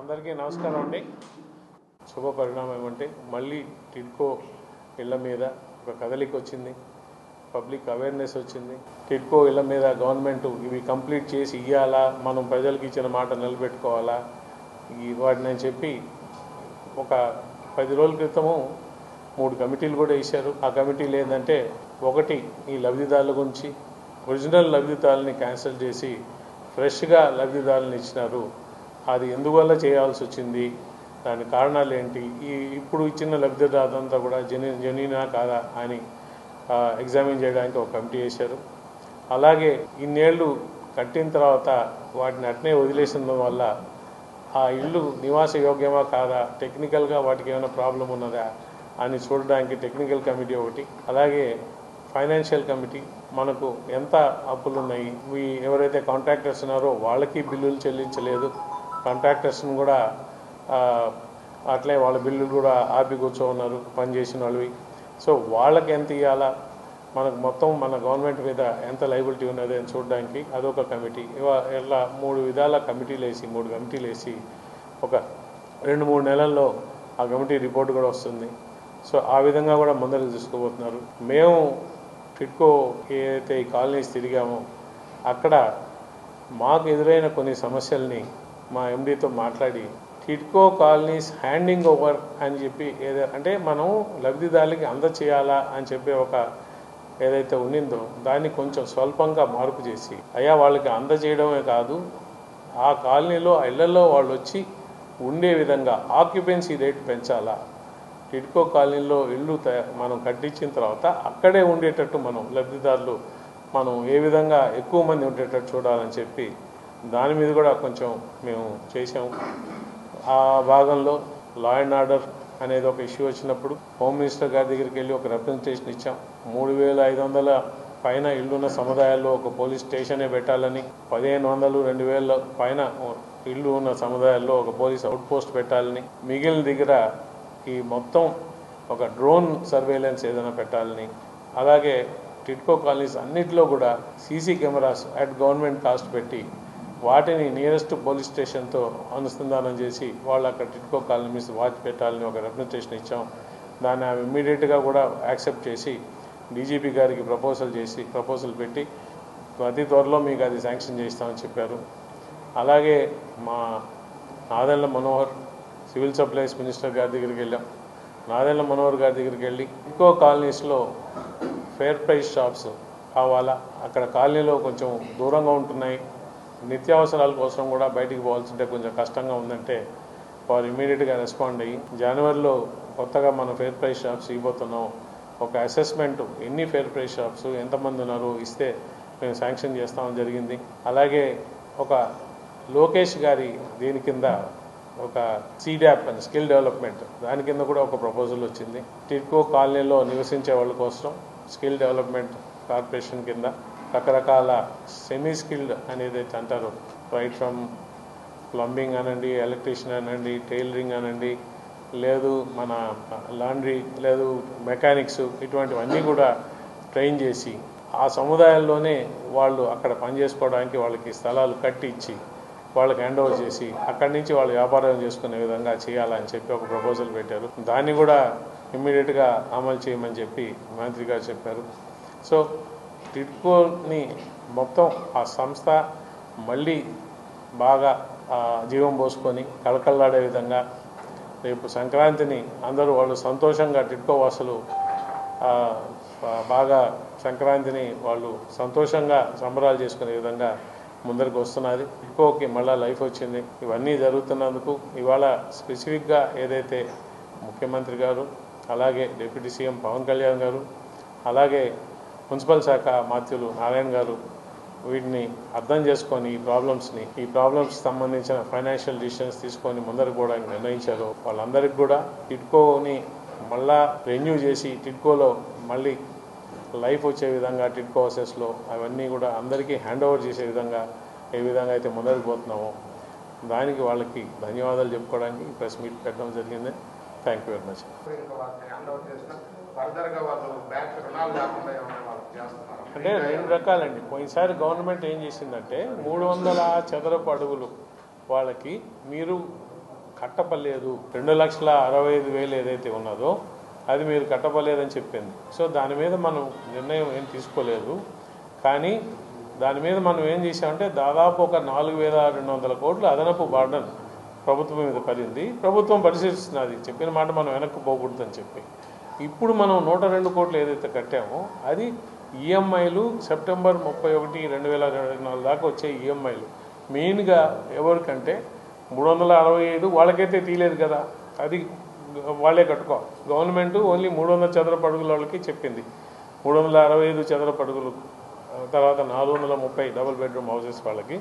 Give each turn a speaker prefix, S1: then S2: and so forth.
S1: అందరికీ నమస్కారం అండి. శుభ పరిణామం ఏమంటే మళ్ళీ టిడ్కో ఇళ్ళ మీద ఒక కదలిక వచ్చింది. పబ్లిక్ అవేర్నెస్ వచ్చింది. టిడ్కో ఇళ్ళ మీద గవర్నమెంట్ ఇవి కంప్లీట్ చేసి ఇవ్వాలా మనం ప్రజలకు ఇచ్చిన మాట నిలబెట్టుకోవాలా? ఈ వాటిని అని చెప్పి ఒక పది రోజుల క్రితము మూడు కమిటీలు కూడా వేశారు. ఆ కమిటీలు ఏంటంటే ఒకటి ఈ లబ్ధిదారుల గురించి ఒరిజినల్ లబ్ధిదారులని క్యాన్సిల్ చేసి ఫ్రెష్గా లబ్ధిదారులను ఇచ్చినారు. అది ఎందువల్ల చేయాల్సి వచ్చింది? దాని కారణాలు ఏంటి ఈ ఇప్పుడు ఇచ్చిన లబ్ధిదారులంతా కూడా జని జనీనా కాదా అని ఎగ్జామిన్ చేయడానికి ఒక కమిటీ వేశారు. అలాగే ఇన్నేళ్ళు కట్టిన తర్వాత వాటిని అట్నే వదిలేసిన వల్ల ఆ ఇల్లు నివాస యోగ్యమా కాదా? టెక్నికల్గా వాటికి ఏమైనా ప్రాబ్లం ఉన్నదా? అని చూడడానికి టెక్నికల్ కమిటీ ఒకటి అలాగే ఫైనాన్షియల్ కమిటీ. మనకు ఎంత అప్పులు ఉన్నాయి ఎవరైతే కాంట్రాక్టర్స్ ఉన్నారో వాళ్ళకి బిల్లులు చెల్లించలేదు. కాంట్రాక్టర్స్ని కూడా అట్లే వాళ్ళ బిల్లులు కూడా ఆపి కూర్చో ఉన్నారు పనిచేసిన వాళ్ళవి. సో వాళ్ళకి ఎంత ఇవ్వాలా మనకు మొత్తం మన గవర్నమెంట్ మీద ఎంత లైబిలిటీ ఉన్నది అని చూడడానికి అదొక కమిటీ. ఇవా మూడు విధాల కమిటీలు వేసి మూడు కమిటీలు వేసి ఒక రెండు మూడు నెలల్లో ఆ కమిటీ రిపోర్ట్ కూడా వస్తుంది. సో ఆ విధంగా కూడా ముందరకు తీసుకుపోతున్నారు మేము టిట్కో ఏదైతే ఈ కాలనీస్ తిరిగామో అక్కడ మాకు ఎదురైన కొన్ని సమస్యల్ని మా ఎండీతో మాట్లాడి టిట్కో కాలనీస్ హ్యాండింగ్ ఓవర్ అని చెప్పి ఏదో అంటే మనం లబ్ధిదారులకి అందచేయాలా అని చెప్పి ఒక ఏదైతే ఉన్నిందో దాన్ని కొంచెం స్వల్పంగా మార్పు చేసి అయ్యా వాళ్ళకి అందజేయడమే కాదు ఆ కాలనీలో ఆ ఇళ్ళలో వాళ్ళు వచ్చి ఉండే విధంగా ఆక్యుపెన్సీ రేట్ పెంచాలా. టిడ్కో కాలనీలో ఇల్లు మనం కట్టించిన తర్వాత అక్కడే ఉండేటట్టు మనం లబ్ధిదారులు మనం ఏ విధంగా ఎక్కువ మంది ఉండేటట్టు చూడాలని చెప్పి దాని మీద కూడా కొంచెం మేము చేసాము ఆ భాగంలో లా అండ్ ఆర్డర్ అనేది ఒక ఇష్యూ వచ్చినప్పుడు హోమ్ మినిస్టర్ గారి దగ్గరికి వెళ్ళి ఒక రిప్రజెంటేషన్ ఇచ్చాం. మూడు వేల ఐదు వందల పైన ఇల్లున్న సముదాయాల్లో ఒక పోలీస్ స్టేషనే పెట్టాలని పదిహేను వందలు రెండు వేల పైన ఇల్లు ఉన్న సముదాయాల్లో ఒక పోలీస్ అవుట్ పోస్ట్ పెట్టాలని మిగిలిన దగ్గర ఈ మొత్తం ఒక డ్రోన్ సర్వేలెన్స్ ఏదైనా పెట్టాలని అలాగే టిట్కో కాలనీస్ అన్నిటిలో కూడా CC cameras at government cost పెట్టి వాటిని నియరెస్ట్ పోలీస్ స్టేషన్తో అనుసంధానం చేసి వాళ్ళు అక్కడ టిట్కో కాలనీ మీద వాచ్ పెట్టాలని ఒక రిప్రజెంటేషన్ ఇచ్చాం. దాన్ని ఆమె ఇమ్మీడియట్గా కూడా యాక్సెప్ట్ చేసి డీజీపీ గారికి ప్రపోజల్ చేసి ప్రపోజల్ పెట్టి అతి త్వరలో మీకు అది శాంక్షన్ చేస్తామని చెప్పారు. అలాగే మా Nadendla Manohar civil supplies minister గారి దగ్గరికి వెళ్ళాం. నాదెళ్ళ మనోహర్ గారి దగ్గరికి వెళ్ళి ఇంకో కాలనీస్లో ఫేర్ ప్రైస్ షాప్స్ కావాలా? అక్కడ కాలనీలో కొంచెం దూరంగా ఉంటున్నాయి. నిత్యావసరాల కోసం కూడా బయటికి పోవాల్సింటే కొంచెం కష్టంగా ఉందంటే వారు ఇమీడియట్గా రెస్పాండ్ అయ్యి జనవరిలో కొత్తగా మన ఫేర్ ప్రైస్ షాప్స్ ఇవ్వబోతున్నాం. ఒక అసెస్మెంట్ ఎన్ని ఫేర్ ప్రైస్ షాప్స్ ఎంతమంది ఉన్నారు ఇస్తే మేము శాంక్షన్ చేస్తామని జరిగింది. అలాగే ఒక లోకేష్ గారి దీని కింద ఒక సీడ్యాప్ అని స్కిల్ డెవలప్మెంట్ దాని కింద కూడా ఒక ప్రపోజల్ వచ్చింది. టిడ్కో కాలనీలో నివసించే వాళ్ళ కోసం స్కిల్ డెవలప్మెంట్ కార్పొరేషన్ కింద రకరకాల సెమీ స్కిల్డ్ అనేది అయితే అంటారు. రైట్ ఫ్రమ్ ప్లంబింగ్ అనండి ఎలక్ట్రీషియన్ అనండి టైలరింగ్ అనండి లేదు మన లాండ్రీ లేదు మెకానిక్స్ ఇటువంటివన్నీ కూడా ట్రైన్ చేసి ఆ సముదాయాల్లోనే వాళ్ళు అక్కడ పనిచేసుకోవడానికి వాళ్ళకి స్థలాలు కట్టి ఇచ్చి వాళ్ళకి హ్యాండ్ ఓవర్ చేసి అక్కడి నుంచి వాళ్ళు వ్యాపారం చేసుకునే విధంగా చేయాలని చెప్పి ఒక ప్రపోజల్ పెట్టారు. దాన్ని కూడా ఇమ్మీడియట్గా అమలు చేయమని చెప్పి మంత్రి గారు చెప్పారు. సో టిడ్కోని మొత్తం ఆ సంస్థ మళ్ళీ బాగా జీవం పోసుకొని కళకళలాడే విధంగా రేపు సంక్రాంతిని అందరూ వాళ్ళు సంతోషంగా టిడ్కో వాసులు బాగా సంక్రాంతిని వాళ్ళు సంతోషంగా సంబరాలు చేసుకునే విధంగా ముందరికి వస్తున్నది టిడ్కోకి మళ్ళీ లైఫ్ వచ్చింది. ఇవన్నీ జరుగుతున్నందుకు ఇవాళ స్పెసిఫిక్గా ఏదైతే ముఖ్యమంత్రి గారు అలాగే డిప్యూటీ సీఎం పవన్ కళ్యాణ్ గారు అలాగే మున్సిపల్ శాఖ మాత్యులు నారాయణ గారు వీటిని అర్థం చేసుకొని ఈ ప్రాబ్లమ్స్ని ఈ ప్రాబ్లమ్స్ సంబంధించిన ఫైనాన్షియల్ డిసిషన్స్ తీసుకొని ముందరకు కూడా నిర్ణయించారు. వాళ్ళందరికీ కూడా టిడ్కోని మళ్ళా రెన్యూ చేసి టిడ్కోలో మళ్ళీ లైఫ్ వచ్చే విధంగా టిడ్కో హౌసెస్లో అవన్నీ కూడా అందరికీ హ్యాండ్ ఓవర్ చేసే విధంగా ఏ విధంగా అయితే ముందరకు పోతున్నామో దానికి వాళ్ళకి ధన్యవాదాలు చెప్పుకోవడానికి ఈ ప్రెస్ మీట్ పెట్టడం జరిగింది. థ్యాంక్ యూ వెరీ మచ్ అంటే రెండు రకాలండి. పోయినసారి గవర్నమెంట్ ఏం చేసిందంటే మూడు వందల చదరపు అడుగులు వాళ్ళకి మీరు కట్టపలేదు రెండు లక్షల అరవై ఐదు వేలు ఏదైతే ఉన్నదో అది మీరు కట్టపలేదని చెప్పింది. సో దాని మీద మనం నిర్ణయం ఏం తీసుకోలేదు. కానీ దాని మీద మనం ఏం చేసామంటే దాదాపు ఒక నాలుగు వేల రెండు వందల కోట్లు అదనపు బార్డన్ ప్రభుత్వం మీద పడింది. ప్రభుత్వం పరిశీలిస్తున్నది. చెప్పిన మాట మనం వెనక్కి పోకూడదని చెప్పి. ఇప్పుడు మనం నూట రెండు కోట్లు ఏదైతే కట్టామో అది ఈఎంఐలు సెప్టెంబర్ ముప్పై ఒకటి రెండు వేల ఇరవై నాలుగు దాకా వచ్చే ఈఎంఐలు. మెయిన్గా ఎవరికంటే మూడు వందల అరవై ఐదు వాళ్ళకైతే తీయలేదు కదా. అది వాళ్ళే కట్టుకోవాలి గవర్నమెంట్ ఓన్లీ మూడు వందల చదరపు అడుగుల వాళ్ళకి చెప్పింది. మూడు వందల అరవై ఐదు చదరపు అడుగులు తర్వాత నాలుగు వందల ముప్పై డబుల్ బెడ్రూమ్ హౌసెస్ వాళ్ళకి.